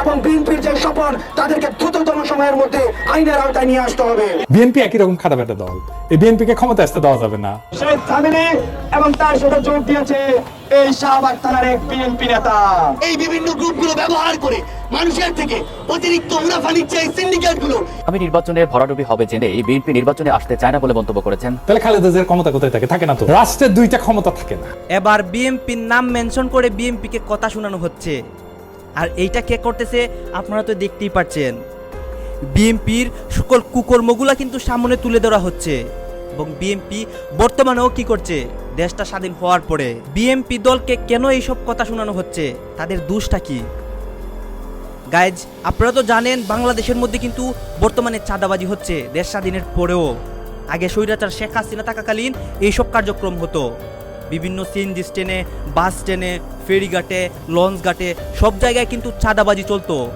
এবং বিএনপির যে স্বপন তাদেরকে দ্রুততম সময়ের মধ্যে আইনের আওতায় নিয়ে আসতে হবে। বিএনপি একই রকম খারাপ একটা দল। এই বিএনপিকে ক্ষমতা আসতে দেওয়া যাবে না। শেখ ফ্যামিলি এবং তার সাথে যোগ দিয়েছে এই শাহবাগ থানার এক বিএনপি নেতা। এই বিভিন্ন গ্রুপগুলো ব্যবহার করে মানুষের থেকে অতিরিক্ত মুনাফা নিচ্ছে এই সিন্ডিকেটগুলো। আমি নির্বাচনে ভরাডুবি হবে জেনে এই বিএনপি নির্বাচনে আসতে চায় না বলে মন্তব্য করেছেন। তাহলে খালেদা জিয়ার ক্ষমতা কোথায় থাকে? থাকে না তো। রাষ্ট্রের দুইটা ক্ষমতা থাকে না। এবার বিএমপির নাম মেনশন করে বিএমপিকে কথা শোনানো হচ্ছে। আর এইটা কে করতেছে? আপনারা তো দেখতেই পাচ্ছেন। বিএমপির সকল কুকর্মগুলা কিন্তু সামনে তুলে ধরা হচ্ছে। এবং বিএমপি বর্তমানেও কি করছে? দেশটা স্বাধীন হওয়ার পরে বিএমপি দলকে কেন এইসব কথা শোনানো হচ্ছে? তাদের দোষটা কি? গাইজ আপনারা তো জানেন বাংলাদেশের মধ্যে কিন্তু বর্তমানে চাঁদাবাজি হচ্ছে দেশ স্বাধীনের পরেও। আগে স্বৈরাচার শেখ হাসিনা থাকাকালীন এইসব কার্যক্রম হতো। বিভিন্ন সিএনজি স্ট্যান্ডে বাস স্ট্যান্ডে ফেরিঘাটে, লঞ্চ ঘাটে, সব জায়গায় কিন্তু চাঁদাবাজি চলতো।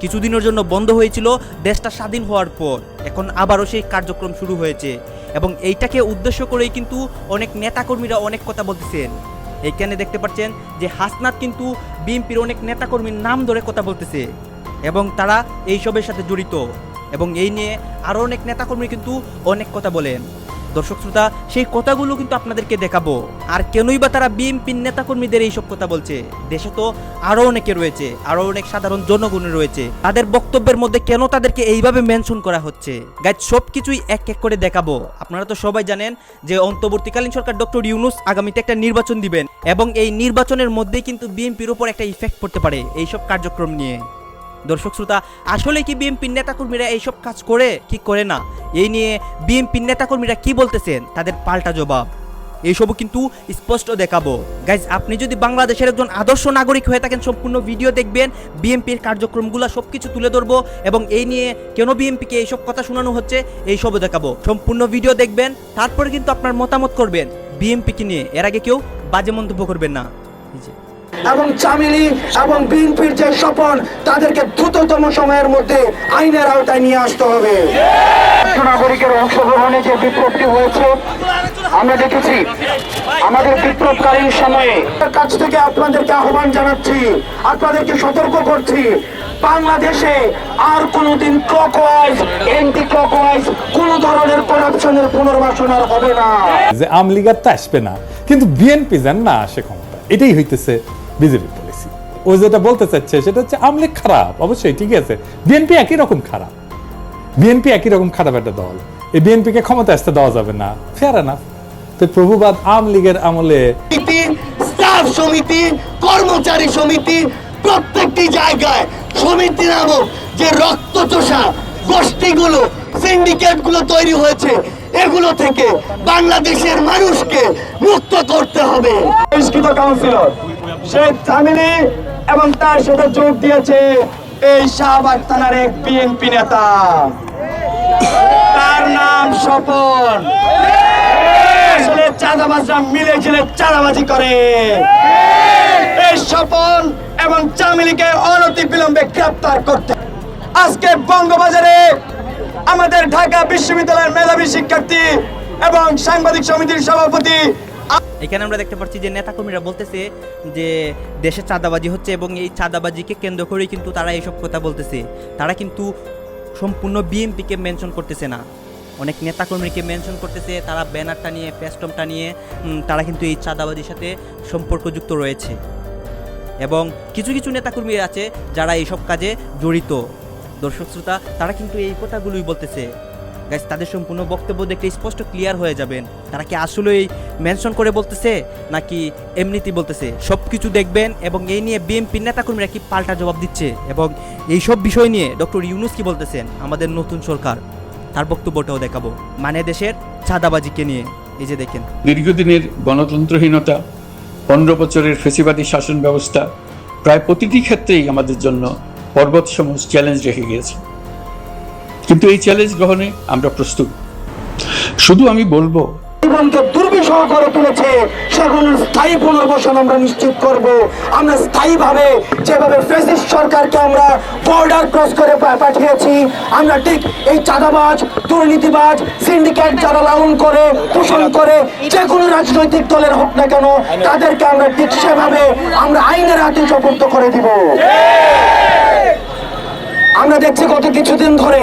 কিছুদিনের জন্য বন্ধ হয়েছিল, দেশটা স্বাধীন হওয়ার পর। এখন আবারও সেই কার্যক্রম শুরু হয়েছে। এবং এইটাকে উদ্দেশ্য করেই কিন্তু অনেক নেতাকর্মীরা অনেক কথা বলতেছেন। এইখানে দেখতে পাচ্ছেন যে হাসনাত কিন্তু বিএনপির অনেক নেতাকর্মীর নাম ধরে কথা বলতেছে। এবং তারা এইসবের সাথে জড়িত। এবং এই নিয়ে আরও অনেক নেতাকর্মী কিন্তু অনেক কথা বলেন। দর্শক শ্রোতা, সেই কথাগুলো কিন্তু আপনাদেরকে দেখাবো। আর কেনই বা তারা বিএনপির নেতাকর্মীদের এইসব কথা বলছে? দেশে তো আরও অনেকে রয়েছে আরও অনেক সাধারণ জনগণ রয়েছে। তাদের বক্তব্যের মধ্যে কেন তাদেরকে এইভাবে মেনশন করা হচ্ছে? গাইজ সব কিছুই এক এক করে দেখাবো। আপনারা তো সবাই জানেন যে অন্তর্বর্তীকালীন সরকার ডক্টর ইউনুস আগামীতে একটা নির্বাচন দিবেন এবং এই নির্বাচনের মধ্যেই কিন্তু বিএনপির উপর একটা ইফেক্ট পড়তে পারে এইসব কার্যক্রম নিয়ে। দর্শক শ্রোতা, আসলে কি বিএনপির নেতাকর্মীরা এইসব কাজ করে, কি করে না? এই নিয়ে বিএনপির নেতাকর্মীরা কি বলতেছেন? তাদের পাল্টা জবাব। এইসবও কিন্তু স্পষ্ট দেখাবো। গাইজ আপনি যদি বাংলাদেশের একজন আদর্শ নাগরিক হয়ে থাকেন, সম্পূর্ণ ভিডিও দেখবেন বিএনপির কার্যক্রমগুলো সব কিছু তুলে ধরবো এবং এই নিয়ে কেন বিএনপিকে এইসব কথা শোনানো হচ্ছে, এইসবও দেখাবো। সম্পূর্ণ ভিডিও দেখবেন, তারপরে কিন্তু আপনার মতামত করবেন বিএনপিকে নিয়ে। এর আগে কেউ বাজে মন্তব্য করবেন না। এবং চামিলি এবং বিএনপির যে স্বপন তাদেরকে দ্রুততম সময়ের মধ্যে আইনের আওতায় নিয়ে আসতে হবে। নাগরিকের অংশগ্রহণে যে বিপ্লবটি হয়েছে আমরা দেখেছি আমাদের বিপ্লবকালীন সময়ে। কাছ থেকে আপনাদেরকে আহ্বান জানাচ্ছি আপনাদেরকে সতর্ক করছি বাংলাদেশে আর কোনোদিন ক্লকওয়াইজ এন্টি ক্লকওয়াইজ কোন ধরনের করাপশনের পুনর্বাসন আর হবে না। যে আমলিগার তো আসবে না কিন্তু বিএনপি যেন না আসে ক্ষমতা এটাই হইতেছে বিজেপি পলিসি ও যেটা বলতে চাচ্ছে সেটা হচ্ছে আমলিগ খারাপ, অবশ্যই ঠিক আছে। বিএনপি একই রকম খারাপ। বিএনপি একই রকম খারাপ একটা দল। এই বিএনপিকে ক্ষমতা আসতে দেওয়া যাবে না। ফেয়ার না তো প্রভুবাদ আওয়ামী লীগের আমলে স্টাফ সমিতি, কর্মচারী সমিতি, প্রত্যেকটি জায়গায় সমিতি নামক যে রক্তচোষা গোষ্ঠীগুলো সিন্ডিকেটগুলো তৈরি হয়েছে, এগুলো থেকে বাংলাদেশের মানুষকে মুক্ত করতে হবে। কাউন্সিলর শেখ তামিলি এবং তার সাথে যোগ দিয়েছে এই শাহবাগ থানার এক বিএনপি নেতা। তার নাম স্বপন। চাঁদাবাজরা মিলে ঝিলে চাঁদাবাজি করে। এই স্বপন এবং চামিলিকে অনতি বিলম্বে গ্রেপ্তার করতে। আজকে বঙ্গবাজারে আমাদের ঢাকা বিশ্ববিদ্যালয়ের মেধাবী শিক্ষার্থী এবং সাংবাদিক সমিতির সভাপতি এখানে আমরা দেখতে পাচ্ছি যে নেতাকর্মীরা বলতেছে যে দেশে চাঁদাবাজি হচ্ছে এবং এই চাঁদাবাজিকে কেন্দ্র করেই কিন্তু তারা এইসব কথা বলতেছে। তারা কিন্তু সম্পূর্ণ বিএমপিকে মেনশন করতেছে না। অনেক নেতাকর্মীকে মেনশন করতেছে, তারা ব্যানারটা নিয়ে প্যাস্টমটা নিয়ে তারা কিন্তু এই চাঁদাবাজির সাথে সম্পর্কযুক্ত রয়েছে। এবং কিছু কিছু নেতাকর্মী আছে যারা এইসব কাজে জড়িত। দর্শক শ্রোতা, তারা কিন্তু এই কথাগুলোই বলতেছে। গাইস তাদের সম্পূর্ণ বক্তব্য দেখলে স্পষ্ট ক্লিয়ার হয়ে যাবেন। তারা কি আসলেই মেনশন করে বলতেছে, নাকি এমনিতেই বলতেছে? সব কিছু দেখবেন এবং এই নিয়ে বিএনপির নেতাকর্মীরা কি পাল্টা জবাব দিচ্ছে? এবং এই সব বিষয় নিয়ে ডক্টর ইউনুস কি বলতেছেন? আমাদের নতুন সরকার, তার বক্তব্যটাও দেখাবো। মানে দেশের চাঁদাবাজিকে নিয়ে। এই যে দেখেন। দীর্ঘদিনের গণতন্ত্রহীনতা, পনেরো বছরের ফেসিবাদী শাসন ব্যবস্থা, প্রায় প্রতিটি ক্ষেত্রেই আমাদের জন্য পর্বত চ্যালেঞ্জ রেখে গিয়েছে। কিন্তু এই চ্যালেঞ্জ গ্রহণে আমরা প্রস্তুত। শুধু আমি বলব, জীবনকে দুর্বিষহ করে তুলেছে সেগুলোর স্থায়ী পুনর্বাসন আমরা নিশ্চিত করব। আমরা স্থায়ীভাবে যেভাবে ফেসিস্ট সরকারকে আমরা বর্ডার ক্রস করে পাঠিয়েছি, আমরা ঠিক এই চাঁদাবাজ, দুর্নীতিবাজ সিন্ডিকেট যারা লালন করে, পোষণ করে যে কোনো রাজনৈতিক দলের হোক না কেন, তাদেরকে আমরা ঠিক সেভাবে আমরা আইনের হাতে সুপর্দ করে দিব। আমরা দেখছি গত কিছুদিন ধরে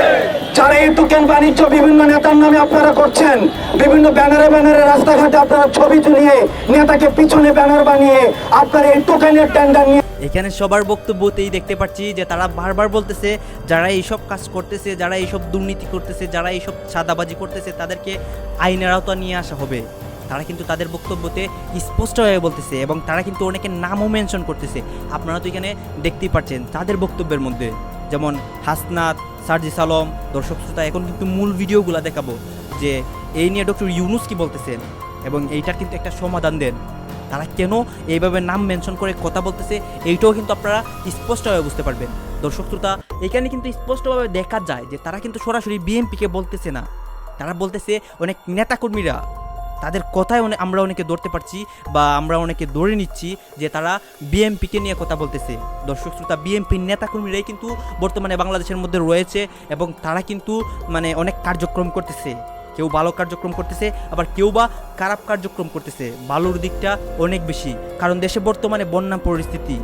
যারা এই টোকেন বাণিজ্য, বিভিন্ন নেতার নামে আপনারা করছেন, বিভিন্ন ব্যানারে ব্যানারে রাস্তাঘাটে আপনারা ছবি তুলিয়ে নেতাকে পিছনে ব্যানার বানিয়ে আপনারা এই টোকেনের টেন্ডার নিয়ে এখানে সবার বক্তব্যতেই দেখতে পাচ্ছি যে তারা বারবার বলতেছে, যারা এইসব কাজ করতেছে, যারা এইসব দুর্নীতি করতেছে, যারা এইসব সাদাবাজি করতেছে, তাদেরকে আইনের আওতা নিয়ে আসা হবে। তারা কিন্তু তাদের বক্তব্যতে স্পষ্টভাবে বলতেছে এবং তারা কিন্তু অনেকের নামও মেনশন করতেছে। আপনারা তো এখানে দেখতেই পাচ্ছেন তাদের বক্তব্যের মধ্যে। যেমন হাসনাত সার্জিস আলম দর্শক শ্রোতা, এখন কিন্তু মূল ভিডিওগুলো দেখাবো যে এই নিয়ে ডক্টর ইউনুস কি বলতেছেন এবং এইটার কিন্তু একটা সমাধান দেন। তারা কেন এইভাবে নাম মেনশন করে কথা বলতেছে, এইটাও কিন্তু আপনারা স্পষ্টভাবে বুঝতে পারবেন। দর্শক শ্রোতা, এখানে কিন্তু স্পষ্টভাবে দেখা যায় যে তারা কিন্তু সরাসরি বিএনপিকে বলতেছে না। তারা বলতেছে অনেক নেতাকর্মীরা তাদের কথায় অনেক আমরা অনেকে ধরতে পারছি বা আমরা অনেকে ধরে নিচ্ছি যে তারা বিএমপিকে নিয়ে কথা বলতেছে। দর্শক শ্রোতা বিএমপির নেতাকর্মীরাই কিন্তু বর্তমানে বাংলাদেশের মধ্যে রয়েছে এবং তারা কিন্তু মানে অনেক কার্যক্রম করতেছে। কেউ ভালো কার্যক্রম করতেছে, আবার কেউ বা খারাপ কার্যক্রম করতেছে। ভালোর দিকটা অনেক বেশি, কারণ দেশে বর্তমানে বন্যা পরিস্থিতি।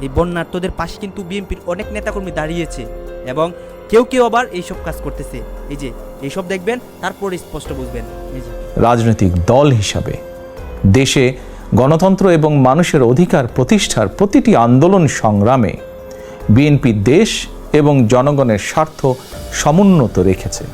এই বন্যার্থদের পাশে কিন্তু বিএনপির অনেক নেতাকর্মী দাঁড়িয়েছে এবং কেউ কেউ আবার এইসব কাজ করতেছে। এই যে, এইসব দেখবেন, তারপরে স্পষ্ট বুঝবেন। এই যে। রাজনৈতিক দল হিসাবে। দেশে গণতন্ত্র এবং মানুষের অধিকার প্রতিষ্ঠার প্রতিটি আন্দোলন সংগ্রামে বিএনপি দেশ এবং জনগণের স্বার্থ সমুন্নত রেখেছে।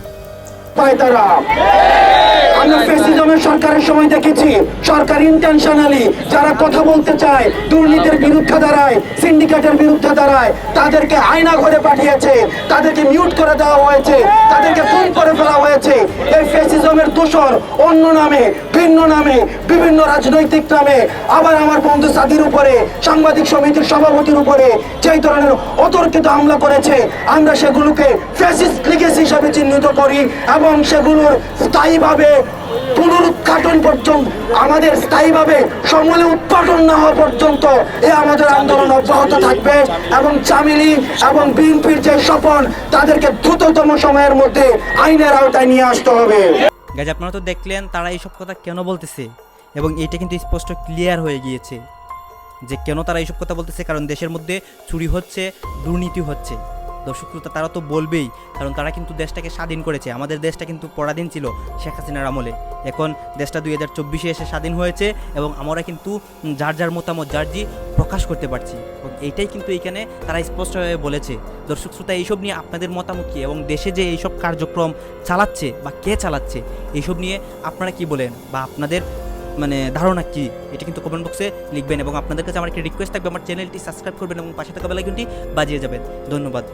আমরা ফেসিজমের সরকারের সময় দেখেছি। সরকার ইন্টেনশনালি যারা কথা বলতে চায়, দুর্নীতির বিরুদ্ধে দাঁড়ায় সিন্ডিকেটের বিরুদ্ধে দাঁড়ায়, তাদেরকে আয়না ঘরে পাঠিয়েছে, তাদেরকে মিউট করে দেওয়া হয়েছে, তাদেরকে খুন করে ফেলা হয়েছে। এই ফেসিজমের দূষণ অন্য নামে, ভিন্ন নামে, বিভিন্ন রাজনৈতিক নামে, আবার আমার বন্ধু সাদির উপরে, সাংবাদিক সমিতির সভাপতির উপরে যেই ধরনের অতর্কিত হামলা করেছে, আমরা সেগুলোকে ফ্যাসিস্ট লিগেসি হিসাবে চিহ্নিত করি এবং সেগুলোর স্থায়ীভাবে পুনরুৎঘাটন পর্যন্ত, আমাদের স্থায়ীভাবে সমূলে উৎপাদন না হওয়া পর্যন্ত এ আমাদের আন্দোলন অব্যাহত থাকবে এবং চামিলি এবং বিএনপির যে স্বপন, তাদেরকে দ্রুততম সময়ের মধ্যে আইনের আওতায় নিয়ে আসতে হবে। গাছ আপনারা তো দেখলেন তারা এইসব কথা কেন বলতেছে এবং এটা কিন্তু স্পষ্ট ক্লিয়ার হয়ে গিয়েছে যে কেন তারা এইসব কথা বলতেছে, কারণ দেশের মধ্যে চুরি হচ্ছে, দুর্নীতি হচ্ছে। দর্শক শ্রোতা, তারা তো বলবেই, কারণ তারা কিন্তু দেশটাকে স্বাধীন করেছে। আমাদের দেশটা কিন্তু পরাধীন ছিল শেখ হাসিনার আমলে। এখন দেশটা দুই হাজার চব্বিশে এসে স্বাধীন হয়েছে এবং আমরা কিন্তু যার যার মতামত, যার জি প্রকাশ করতে পারছি। এইটাই কিন্তু এইখানে তারা স্পষ্টভাবে বলেছে। দর্শক শ্রোতা, এইসব নিয়ে আপনাদের মতামত কী এবং দেশে যে এইসব কার্যক্রম চালাচ্ছে বা কে চালাচ্ছে, এইসব নিয়ে আপনারা কি বলেন বা আপনাদের মানে ধারণা কি? এটা কিন্তু কমেন্ট বক্সে লিখবেন এবং আপনাদের কাছে আমার একটি রিকোয়েস্ট থাকবে, আমার চ্যানেলটি সাবস্ক্রাইব করবেন এবং পাশে থাকা বেলাইকনটি বাজিয়ে যাবেন। ধন্যবাদ।